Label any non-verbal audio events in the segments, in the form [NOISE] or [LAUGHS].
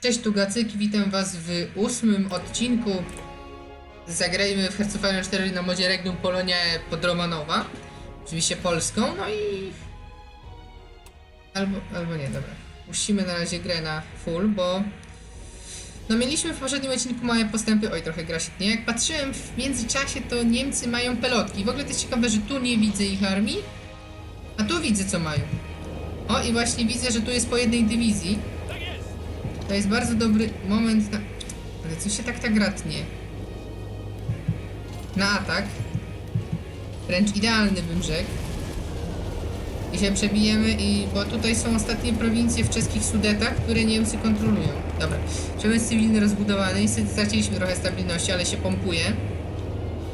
Cześć tu Gacyk, witam was w ósmym odcinku Zagrajmy w Iron 4 na modzie Regnum Polonia pod Romanowa Oczywiście polską, no i... Albo, albo nie, dobra Puścimy na razie grę na full, bo... No mieliśmy w poprzednim odcinku małe postępy, oj trochę gra się nie. Jak patrzyłem w międzyczasie to Niemcy mają pelotki. W ogóle to jest ciekawe, że tu nie widzę ich armii, a tu widzę co mają. O i właśnie widzę, że tu jest po jednej dywizji. To jest bardzo dobry moment na... Ale co się tak tak gratnie? Na atak. Wręcz idealny bym rzekł. I się przebijemy i... Bo tutaj są ostatnie prowincje w czeskich Sudetach, które Niemcy kontrolują. Dobra. Przemysł cywilny rozbudowany. Niestety straciliśmy trochę stabilności, ale się pompuje.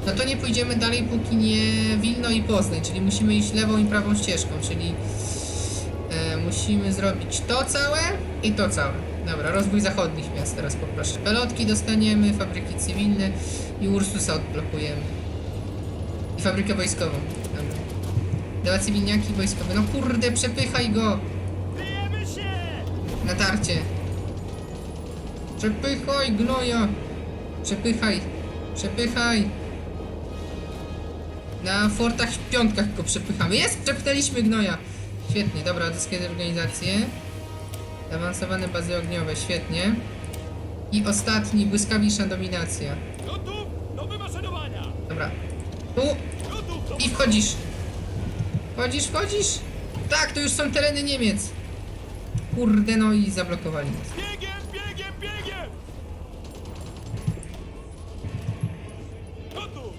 No to nie pójdziemy dalej, póki nie Wilno i Poznań, czyli musimy iść lewą i prawą ścieżką, czyli e, musimy zrobić to całe i to całe. Dobra, rozwój zachodnich miast teraz poproszę. Pelotki dostaniemy, fabryki cywilne i Ursusa odblokujemy. I fabrykę wojskową. Dobra. Dwa cywilniaki wojskowe. No kurde, przepychaj go! Natarcie. Przepychaj, gnoja! Przepychaj! Przepychaj! Na fortach w piątkach go przepychamy. Jest! Przepchnęliśmy gnoja! Świetnie, dobra, odzyskać organizację. Awansowane bazy ogniowe, świetnie. I ostatni, błyskawiczna dominacja. Gotów do wymaszerowania! Dobra. Tu i wchodzisz. Wchodzisz, wchodzisz. Tak, to już są tereny Niemiec. Kurde, no i zablokowali nas. Biegiem, biegiem, biegiem! Gotów!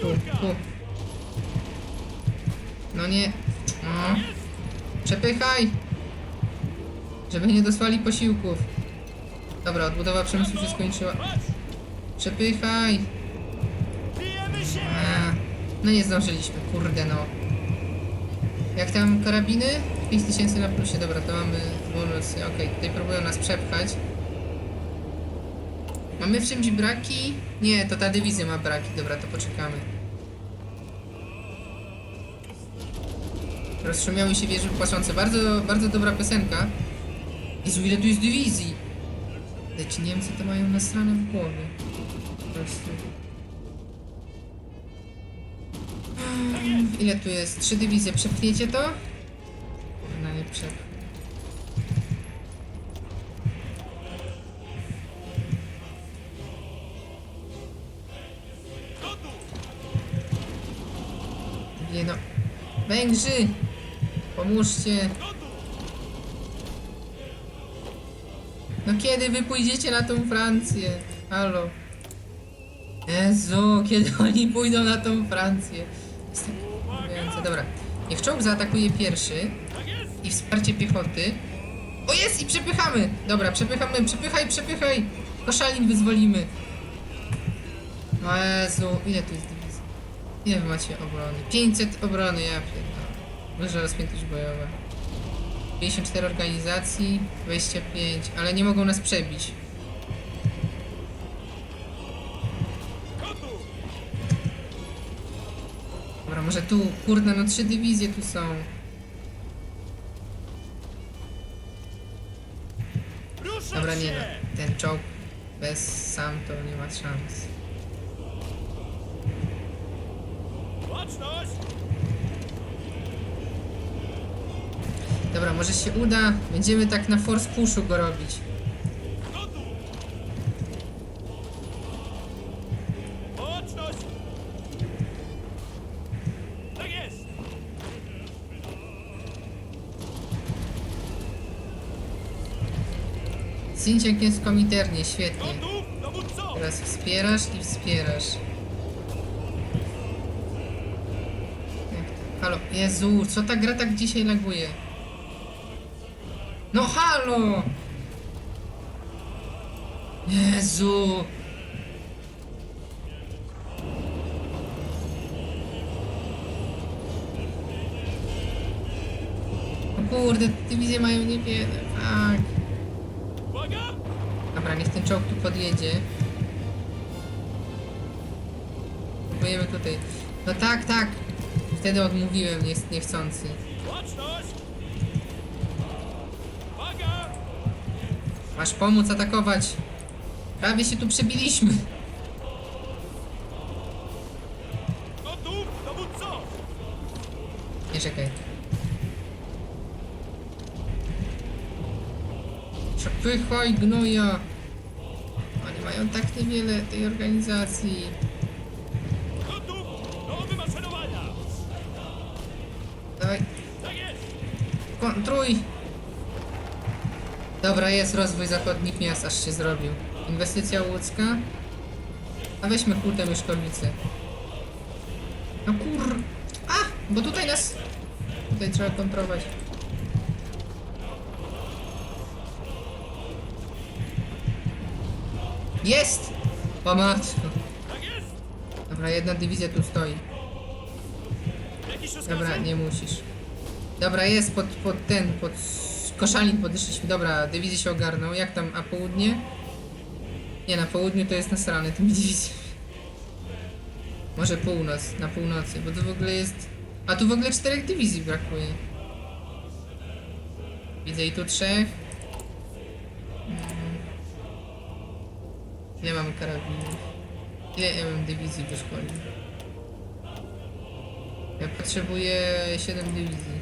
Tu, tu. No nie. Przepychaj! Żeby nie dosłali posiłków. Dobra, odbudowa przemysłu się skończyła. Przepychaj! A, no nie zdążyliśmy, kurde no. Jak tam karabiny? 5000 na plusie, dobra, to mamy bonusy. Okej, tutaj próbują nas przepchać. Mamy w czymś braki? Nie, to ta dywizja ma braki, dobra, to poczekamy. Rozszumiały się wieże płaczące. Bardzo, bardzo dobra piosenka. Jezu, ile tu jest dywizji! Ale Niemcy to mają nasrane w głowie. Po prostu. Ile tu jest? Trzy dywizje. Przepchniecie to? No nie przep. Gotów! Nie no. Węgrzy! Pomóżcie! No kiedy wy pójdziecie na tą Francję? Halo. Jezu, kiedy oni pójdą na tą Francję? Jest tak mówiące. Dobra. Niech czołg zaatakuje pierwszy i wsparcie piechoty. O jest i przepychamy! Dobra, przepychamy, przepychaj, przepychaj! Koszalin wyzwolimy. Jezu, ile tu jest dywizji? Ile wy macie obrony? 500 obrony, ja pierdolę. Duża rozpiętość bojowa. 54 organizacji, 25, ale nie mogą nas przebić. Dobra, może tu, kurde, no trzy dywizje tu są. Dobra, nie no, ten czołg bez sam to nie ma szans. Baczność! Dobra, może się uda, będziemy tak na force pushu go robić. Tak jest! Komiternie, świetnie. Teraz wspierasz i wspierasz. Halo, Jezu, co ta gra tak dzisiaj laguje? No halo! Jezu! O kurde, dywizje mają niewiele, tak. Dobra, niech ten czołg tu podjedzie. Próbujemy tutaj. No tak, tak. Wtedy odmówiłem, nie, niechcący. Masz pomóc atakować. Prawie się tu przebiliśmy. Gotów, dowódco! Nie czekaj. Przepychaj gnoja. Oni mają tak niewiele tej organizacji. Gotów do wymaszerowania! Dawaj, Tak jest! kontruj. Dobra, jest rozwój zachodnich miast, aż się zrobił. Inwestycja łódzka. A weźmy hutę Myszkowice. No kur... A! Bo tutaj nas... Tutaj trzeba kontrolować. Jest! O matko. Dobra, jedna dywizja tu stoi. Dobra, nie musisz. Dobra, jest pod, pod ten, pod koszalin podeszliśmy. Dobra, dywizje się ogarną. Jak tam, a południe? Nie, na południu to jest nasrane tymi dywizjami. Może północ, na północy, bo to w ogóle jest... A tu w ogóle czterech dywizji brakuje. Widzę i tu trzech. Mm. Ile mamy karabinów? Ile ja mam dywizji wyszkolił? Ja potrzebuję 7 dywizji.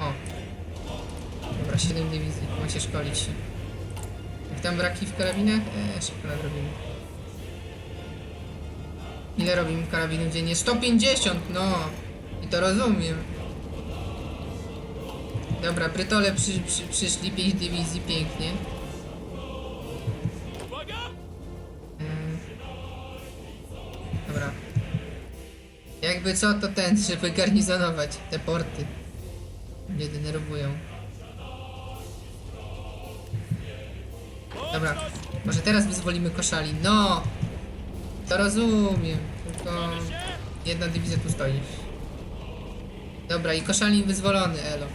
O. Dobra, 7 dywizji. Macie szkolić się. Jak tam braki w karabinach? Eee, szybko nadrobimy. Ile robimy karabinów dziennie? 150! No! I to rozumiem. Dobra, Brytole przy, przy, przyszli 5 dywizji, pięknie. Eee. Dobra. Jakby co, to ten, żeby garnizonować te porty. Mnie denerwują. Może teraz wyzwolimy koszali. No! To rozumiem, tylko jedna dywizja tu stoi. Dobra, i koszalin wyzwolony, elo.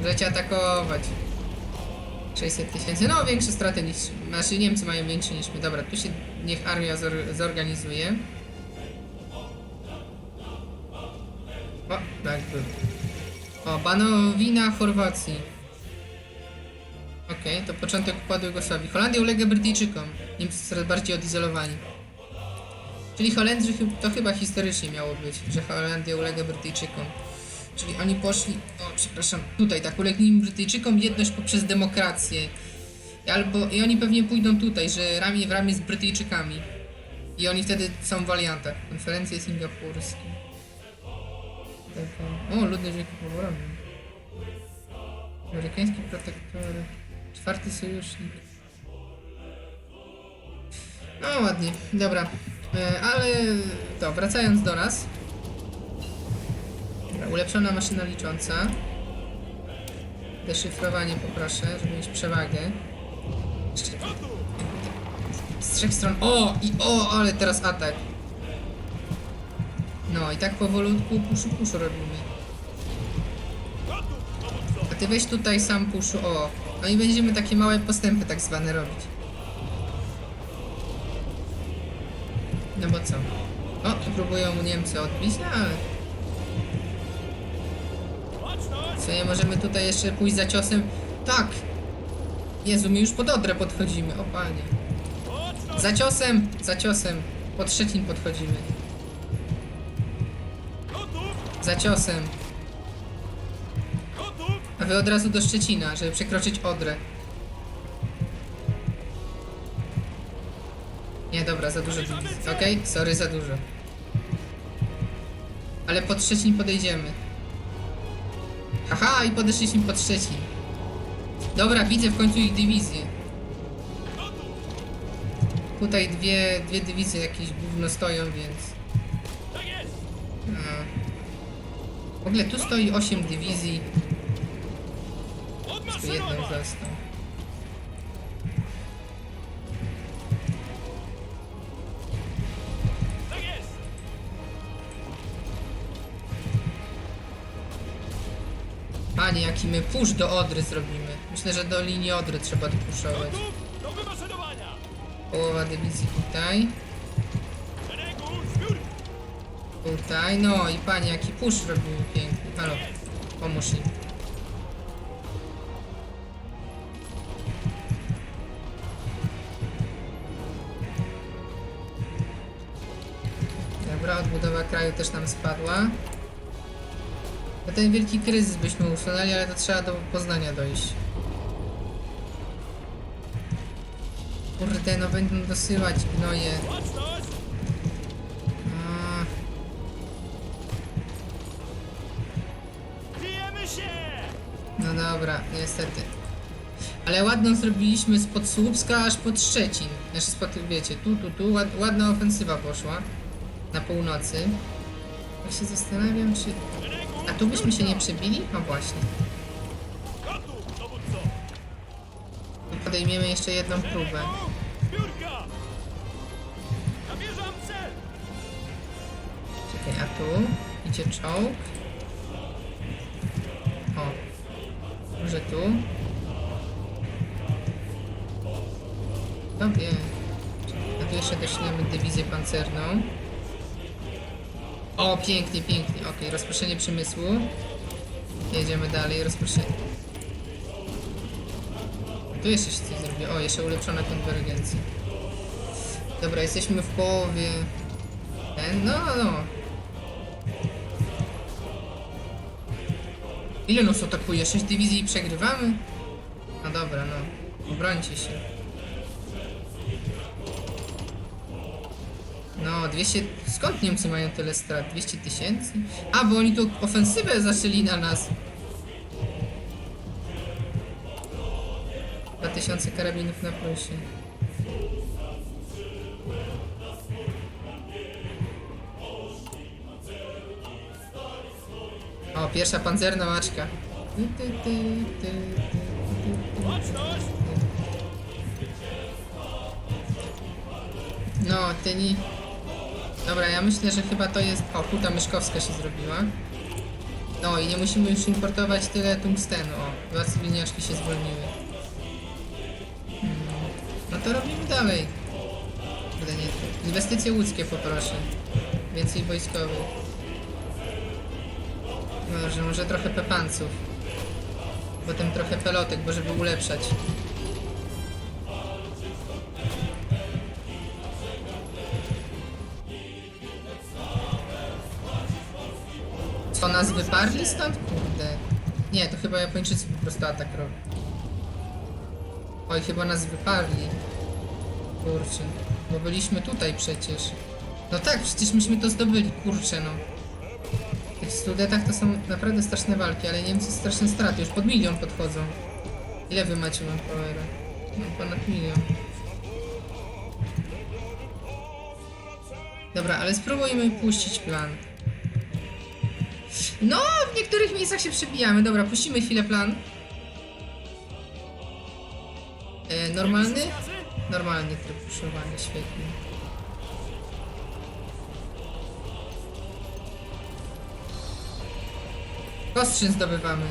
Możecie atakować. 600 tysięcy, no większe straty niż, znaczy Niemcy mają większe niż my. Dobra, tu się niech armia zor zorganizuje. O, tak był. O, Banowina Chorwacji. Okej, to początek układu Jugosławii. Holandia ulega Brytyjczykom. Niemcy coraz bardziej odizolowani. Czyli Holendrzy to chyba historycznie miało być, że Holandia ulega Brytyjczykom. Czyli oni poszli, o przepraszam, tutaj tak, ulegli Brytyjczykom jedność poprzez demokrację. Albo, i oni pewnie pójdą tutaj, że ramię w ramię z Brytyjczykami. I oni wtedy są w aliantach. Konferencje singapurskie. O, ludność wieku powołany. Amerykański protektorat. Czwarty sojusznik. No ładnie, dobra. E, ale to, wracając do nas. Dobra, ulepszona maszyna licząca. Deszyfrowanie poproszę, żeby mieć przewagę. Z trzech stron. O! I o, ale teraz atak. No i tak powolutku puszu puszu robimy. A ty weź tutaj sam puszu, o. No i będziemy takie małe postępy tak zwane robić. No bo co? O, próbują Niemcy odbić, no ale co nie możemy tutaj jeszcze pójść za ciosem? Tak! Jezu, my już pod Odrę podchodzimy, o panie. Za ciosem, za ciosem. Pod Szczecin podchodzimy. Za ciosem. Wy od razu do Szczecina, żeby przekroczyć Odrę. Nie, dobra, za dużo. Okej, sorry, za dużo. Ale pod Szczecin podejdziemy. Haha, i podeszliśmy pod Szczecin. Dobra, widzę w końcu ich dywizję. Tutaj dwie, dwie dywizje jakieś gówno stoją, więc... No. W ogóle tu stoi 8 dywizji, tu jeden został. Tak jest! Panie, jaki my push do Odry zrobimy. Myślę, że do linii Odry trzeba dopuszować. Gotów do wymaszerowania! Połowa dywizji tutaj, tutaj. No i panie, jaki push robimy piękny. Halo, pomóż im. Kraju też nam spadła. No ten wielki kryzys byśmy usunęli, ale to trzeba do Poznania dojść. Kurde, no będą dosyłać gnoje. A, no dobra, niestety. Ale ładną zrobiliśmy spod Słupska aż pod Szczecin. Znaczy spod, wiecie, tu, tu, tu, ład, ładna ofensywa poszła. Na północy. Ja się zastanawiam, czy... A tu byśmy się nie przebili? No właśnie. Podejmiemy jeszcze jedną próbę. Czekaj, a tu idzie czołg. O. Może tu? Tobie. A tu jeszcze dywizję pancerną. O, pięknie, pięknie. Okej, rozproszenie przemysłu. Jedziemy dalej, rozproszenie. Tu jeszcze się coś zrobi. O, jeszcze ulepszona konwergencja. Dobra, jesteśmy w połowie. No, no. Ile nas atakuje? 6 dywizji i przegrywamy? No dobra, no. Obrońcie się. 200... Skąd Niemcy mają tyle strat? 200 tysięcy? A, bo oni tu ofensywę zaczęli na nas. 2000 karabinów na plusie. O, pierwsza pancerna maczka. Ty, ty, ty, Dobra, ja myślę, że chyba to jest. O, huta myszkowska się zrobiła. No i nie musimy już importować tyle tungstenu. O, dwa cywilniaczki się zwolniły. Hmm. No to robimy dalej. Nie. Inwestycje łódzkie poproszę. Więcej wojskowych. Może, może trochę pepanców. Potem trochę pelotek, bo żeby ulepszać. Co nas wyparli stąd? Kurde. Nie, to chyba Japończycy po prostu atak robią. Oj, chyba nas wyparli. Kurczę. Bo byliśmy tutaj przecież. No tak, przecież myśmy to zdobyli, kurczę no. W tych studetach to są naprawdę straszne walki, ale Niemcy straszne straty, już pod milion podchodzą. Ile wy macie manpowera? Mam ponad milion. Dobra, ale spróbujmy puścić plan. No, w niektórych miejscach się przebijamy. Dobra, puścimy chwilę plan. E, normalny? Normalny tryb puszowania, świetnie. Kostrzyn zdobywamy.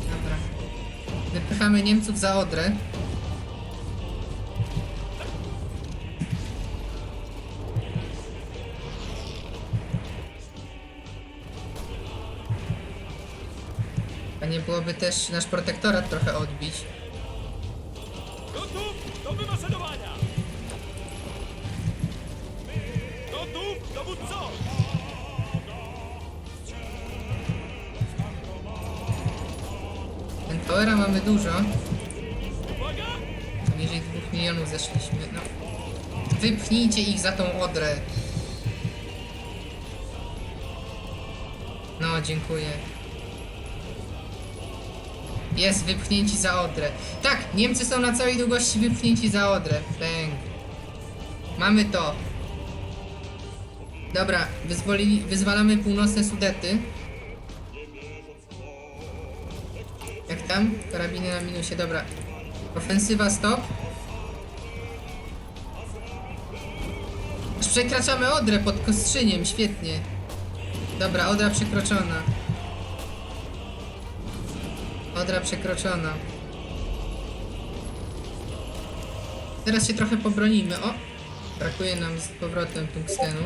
Dobra. Wypychamy Niemców za Odrę. Byłoby też nasz protektorat trochę odbić. Gotów do wymaszerowania! Gotów, dowódco! Powera mamy dużo. Poniżej 2 milionów zeszliśmy. No. Wypchnijcie ich za tą Odrę. No, dziękuję. Jest, wypchnięci za Odrę. Tak, Niemcy są na całej długości wypchnięci za Odrę. Bang. Mamy to. Dobra, wyzwolili, wyzwalamy północne Sudety. Jak tam? Karabiny na minusie, dobra. Ofensywa stop. Przekraczamy Odrę pod Kostrzyniem, świetnie. Dobra, Odra przekroczona. Odra przekroczona. Teraz się trochę pobronimy. O! Brakuje nam z powrotem tungstenu.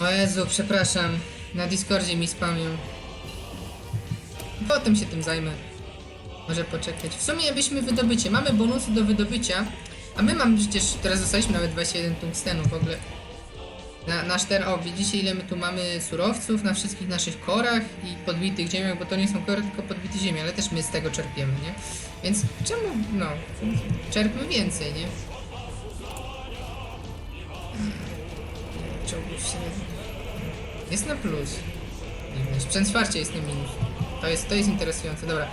O Jezu, przepraszam. Na Discordzie mi spamią. Potem się tym zajmę. Może poczekać. W sumie byśmy wydobycie. Mamy bonusy do wydobycia. A my mamy przecież, teraz dostaliśmy nawet 21 tungstenu w ogóle. Na, nasz ter, o widzicie ile my tu mamy surowców na wszystkich naszych korach i podbitych ziemiach, bo to nie są kory, tylko podbite ziemie, ale też my z tego czerpiemy, nie? Więc czemu, no, czerpmy więcej, nie? Czołgów średnich. Jest na plus. Sprzęt wsparcia jest na minus. To jest, to jest interesujące. Dobra.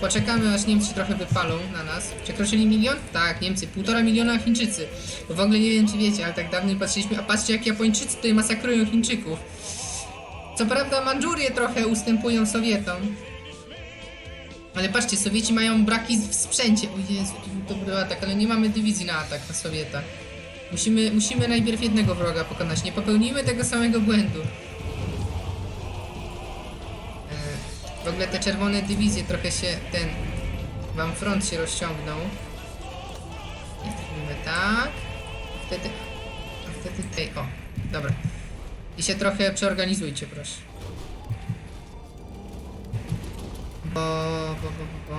Poczekamy aż Niemcy trochę wypalą na nas. Przekroczyli milion? Tak, Niemcy. Półtora miliona Chińczycy. Bo w ogóle nie wiem czy wiecie, ale tak dawno patrzyliśmy. A patrzcie jak Japończycy tutaj masakrują Chińczyków. Co prawda Mandżurie trochę ustępują Sowietom. Ale patrzcie, Sowieci mają braki w sprzęcie. O Jezu, to był dobry atak, ale nie mamy dywizji na atak na Sowieta. Musimy, musimy najpierw jednego wroga pokonać. Nie popełnijmy tego samego błędu. W ogóle te czerwone dywizje trochę się ten. Wam front się rozciągnął. I zrobimy tak. Wtedy. A wtedy tej. O, dobra. I się trochę przeorganizujcie, proszę. Bo, bo, bo, bo.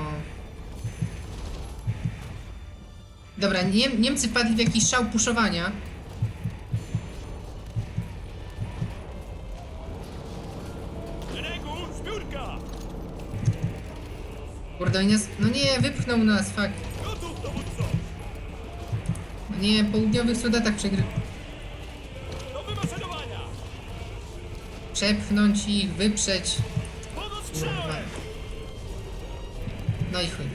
Dobra, Niem Niemcy padli w jakiś szał puszowania. Kurde, nas... No nie, wypchnął nas, fuck. No nie, południowych Sudetach przegry... Przepchnąć ich, wyprzeć. Kurwa. No i chuj.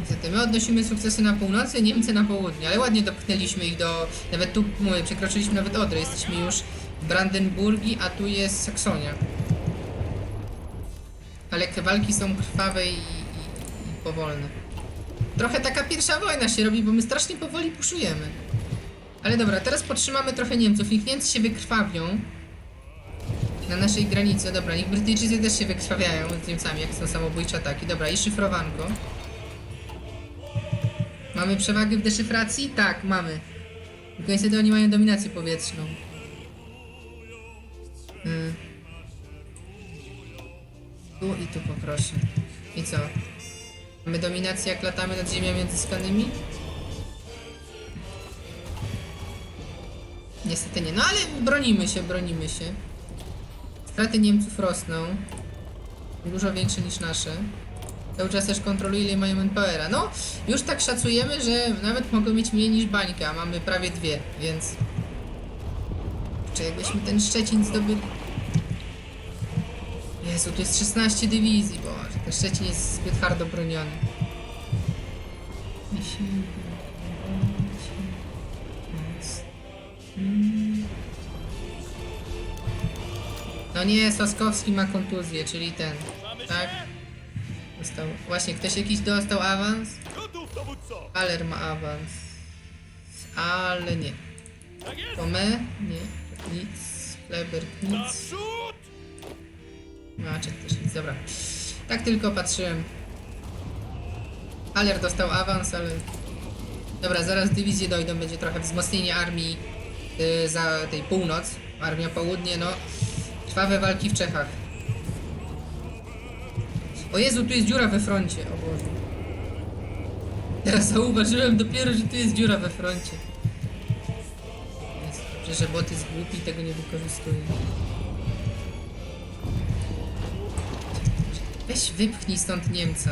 Niestety, my odnosimy sukcesy na północy, Niemcy na południe, ale ładnie dopchnęliśmy ich do... Nawet tu, mówię, przekroczyliśmy nawet Odrę, jesteśmy już w Brandenburgii, a tu jest Saksonia. Ale k- walki są krwawe i, i, i powolne. Trochę taka pierwsza wojna się robi, bo my strasznie powoli puszujemy. Ale dobra, teraz potrzymamy trochę Niemców, niech Niemcy się wykrwawią. Na naszej granicy, dobra, niech Brytyjczycy też się wykrwawiają z Niemcami, jak są samobójcze ataki. Dobra, i szyfrowanko. Mamy przewagę w deszyfracji? Tak, mamy. Tylko niestety oni mają dominację powietrzną. Tu i tu poproszę. I co? Mamy dominację jak latamy nad ziemiami odzyskanymi? Niestety nie. No ale bronimy się, bronimy się. Straty Niemców rosną. Dużo większe niż nasze. Cały czas też kontroluje ile mają NPR-a. No, już tak szacujemy, że nawet mogą mieć mniej niż bańka, a mamy prawie dwie, więc... Czy jakbyśmy ten Szczecin zdobyli... Jezu, tu jest 16 dywizji, bo ten Szczecin jest zbyt hardo broniony. No nie, Soskowski ma kontuzję, czyli ten, tak? Dostał. Właśnie, ktoś jakiś dostał awans? Aler ma awans. Ale nie. To my? Nie. Nic. Kleber, nic. Naprzód! Maczek też nic, dobra. Tak tylko patrzyłem. Aler dostał awans, ale... Dobra, zaraz dywizje dojdą, będzie trochę wzmocnienie armii yy, za tej północ. Armia południe, no. Trwawe walki w Czechach. O Jezu, tu jest dziura we froncie, o Boże. Teraz zauważyłem dopiero, że tu jest dziura we froncie. Jest dobrze, że bot jest głupi i tego nie wykorzystuje. Weź wypchnij stąd Niemca.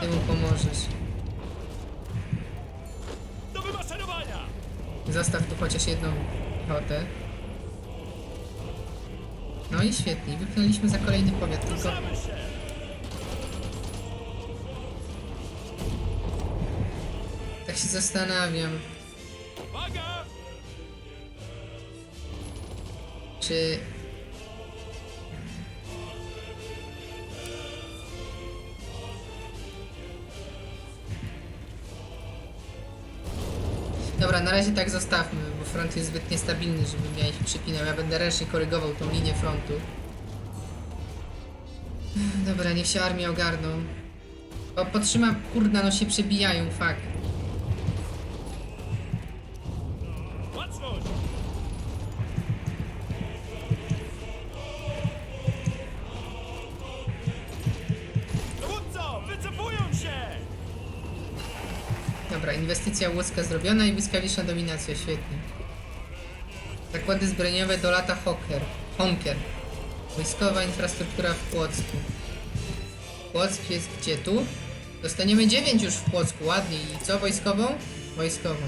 Ty mu pomożesz. Do wymaszerowania! Zostaw tu chociaż jedną piechotę. No i świetnie, wypchnęliśmy za kolejny powiat, tylko tak się zastanawiam, czy... razie tak zostawmy, bo front jest zbyt niestabilny, żeby ja ich przypinał. Ja będę ręcznie korygował tą linię frontu. Dobra, niech się armię ogarną. O, podtrzymam... Kurna, no się przebijają, fuck. Łódzka zrobiona i błyskawiczna dominacja, świetnie. Zakłady zbrojeniowe do lata Hocker. Honker. Wojskowa infrastruktura w Płocku. Płock jest gdzie tu? Dostaniemy 9 już w Płocku, ładnie. I co, wojskową? Wojskową.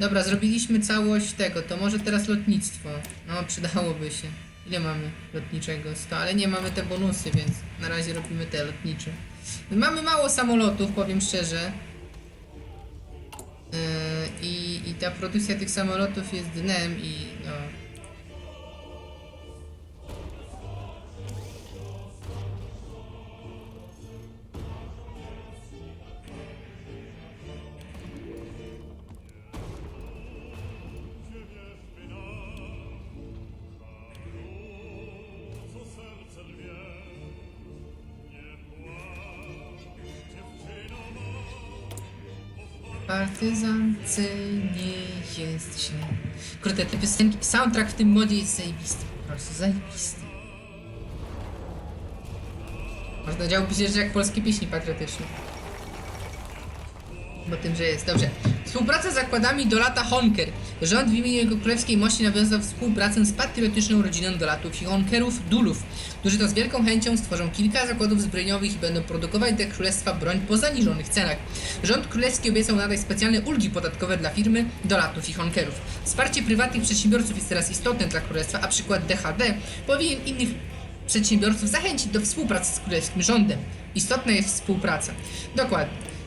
Dobra, zrobiliśmy całość tego, to może teraz lotnictwo. No, przydałoby się. Ile mamy lotniczego? 100, ale nie mamy te bonusy, więc na razie robimy te lotnicze. Mamy mało samolotów, powiem szczerze. Yy, i, I ta produkcja tych samolotów jest dnem i no... Partyzance nie jest źle. Kurde, te piosenki, soundtrack w tym modzie jest zajebisty. Po prostu zajebisty. Można działo się, że jak polskie pieśni patriotyczne. Bo tym, że jest. Dobrze. Współpraca z zakładami do lata Honker. Rząd w imieniu jego królewskiej mości nawiązał współpracę z patriotyczną rodziną dolatów i Honkerów Dulów, którzy to z wielką chęcią stworzą kilka zakładów zbrojeniowych i będą produkować dla królestwa broń po zaniżonych cenach. Rząd królewski obiecał nadać specjalne ulgi podatkowe dla firmy dolatów i Honkerów. Wsparcie prywatnych przedsiębiorców jest teraz istotne dla królestwa, a przykład DHD powinien innych przedsiębiorców zachęcić do współpracy z królewskim rządem. Istotna jest współpraca. Dokładnie.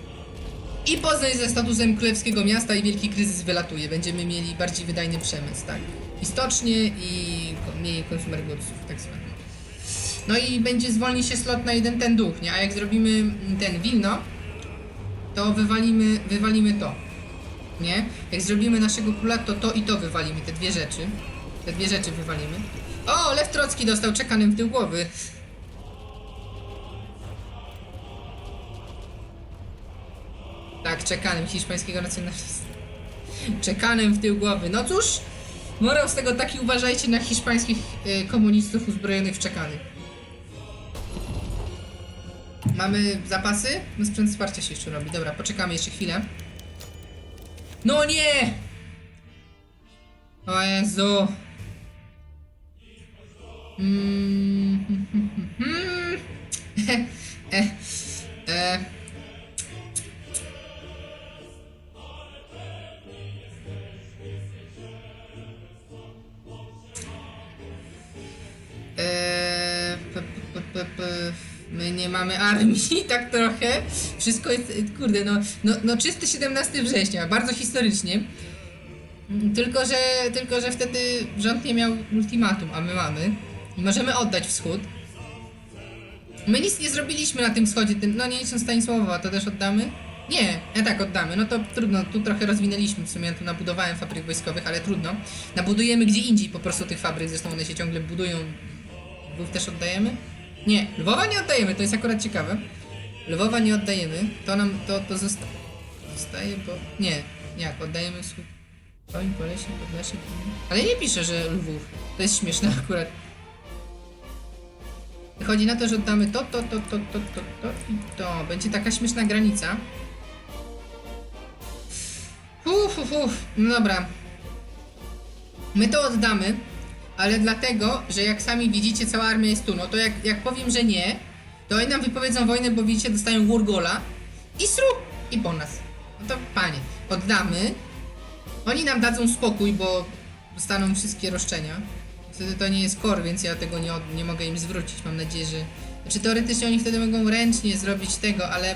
I Poznań ze statusem królewskiego miasta i wielki kryzys wylatuje. Będziemy mieli bardziej wydajny przemysł, tak. I stocznie i mniej consumer goodsów, tak zwane. No i będzie zwolni się slot na jeden ten duch, nie? A jak zrobimy ten Wilno, to wywalimy, wywalimy to. Nie? Jak zrobimy naszego króla, to to i to wywalimy, te dwie rzeczy. Te dwie rzeczy wywalimy. O, Lew Trocki dostał czekanym w tył głowy. Tak, czekanym hiszpańskiego nacjonalisty. Czekanym w tył głowy. No cóż, morał z tego taki uważajcie na hiszpańskich y, komunistów uzbrojonych w czekany. Mamy zapasy? No sprzęt wsparcia się jeszcze robi. Dobra, poczekamy jeszcze chwilę. No nie! O Jezu. Mm, hmm. [LAUGHS] e, e. nie mamy armii, [LAUGHS] tak trochę. Wszystko jest, kurde, no, no, no czysty 17 września, bardzo historycznie. Tylko że, tylko, że wtedy rząd nie miał ultimatum, a my mamy. I możemy oddać wschód. My nic nie zrobiliśmy na tym wschodzie, tym, no nie licząc Stanisławowa, to też oddamy? Nie, ja tak oddamy, no to trudno, tu trochę rozwinęliśmy, w sumie ja tu nabudowałem fabryk wojskowych, ale trudno. Nabudujemy gdzie indziej po prostu tych fabryk, zresztą one się ciągle budują. Lwów też oddajemy? Nie, Lwowa nie oddajemy, to jest akurat ciekawe. Lwowa nie oddajemy, to nam, to, to zosta zostaje, bo... Nie, jak, oddajemy wschód. Oj, Polesie, Podlasie, ale nie pisze, że Lwów. To jest śmieszne [LAUGHS] akurat. Chodzi na to, że oddamy to, to, to, to, to, to, to i to. Będzie taka śmieszna granica. Uf, uf, uf. No dobra. My to oddamy, ale dlatego, że jak sami widzicie, cała armia jest tu. No to jak, jak powiem, że nie, to oni nam wypowiedzą wojnę, bo widzicie, dostają Gurgola i sru i po nas. No to panie, oddamy. Oni nam dadzą spokój, bo dostaną wszystkie roszczenia. Wtedy to nie jest core, więc ja tego nie, od, nie mogę im zwrócić. Mam nadzieję, że. Znaczy teoretycznie oni wtedy mogą ręcznie zrobić tego, ale.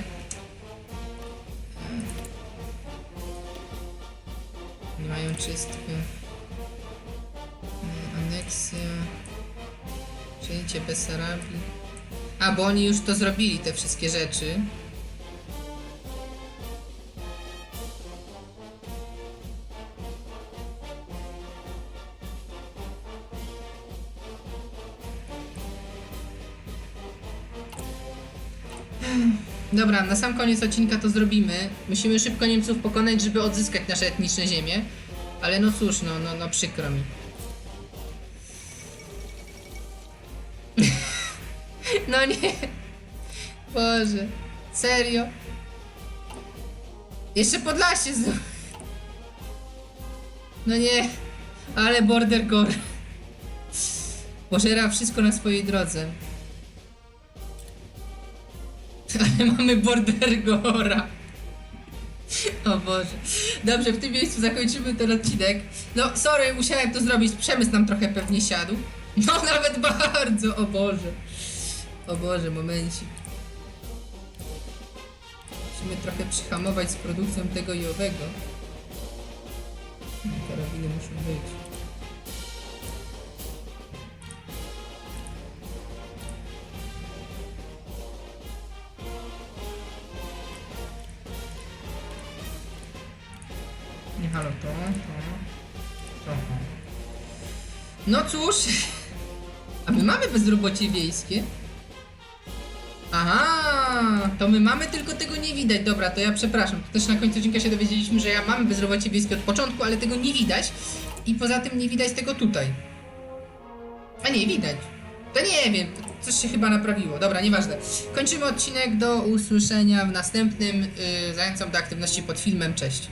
Nie mają czystkę. Przejęcie Besarabii. A, bo oni już to zrobili, te wszystkie rzeczy. Dobra, na sam koniec odcinka to zrobimy. Musimy szybko Niemców pokonać, żeby odzyskać nasze etniczne ziemie. Ale no cóż, no, no, no przykro mi. No nie. Boże. Serio? Jeszcze Podlasie z... No nie, ale Border Gore. Pożera wszystko na swojej drodze. Ale mamy Border Gora. O Boże. Dobrze, w tym miejscu zakończymy ten odcinek. No, sorry, musiałem to zrobić. Przemysł nam trochę pewnie siadł. No, nawet bardzo, o Boże. O Boże, momencik. Musimy trochę przyhamować z produkcją tego i owego. Karabiny muszą być. Nie halo, to, to, to. No cóż, [LAUGHS] a my mamy bezrobocie wiejskie? To my mamy, tylko tego nie widać. Dobra, to ja przepraszam. Też na końcu odcinka się dowiedzieliśmy, że ja mam bezrobocie wiejskie od początku, ale tego nie widać. I poza tym nie widać tego tutaj. A nie, widać. To nie wiem, coś się chyba naprawiło. Dobra, nieważne. Kończymy odcinek, do usłyszenia w następnym. Yy, zachęcam do aktywności pod filmem, cześć.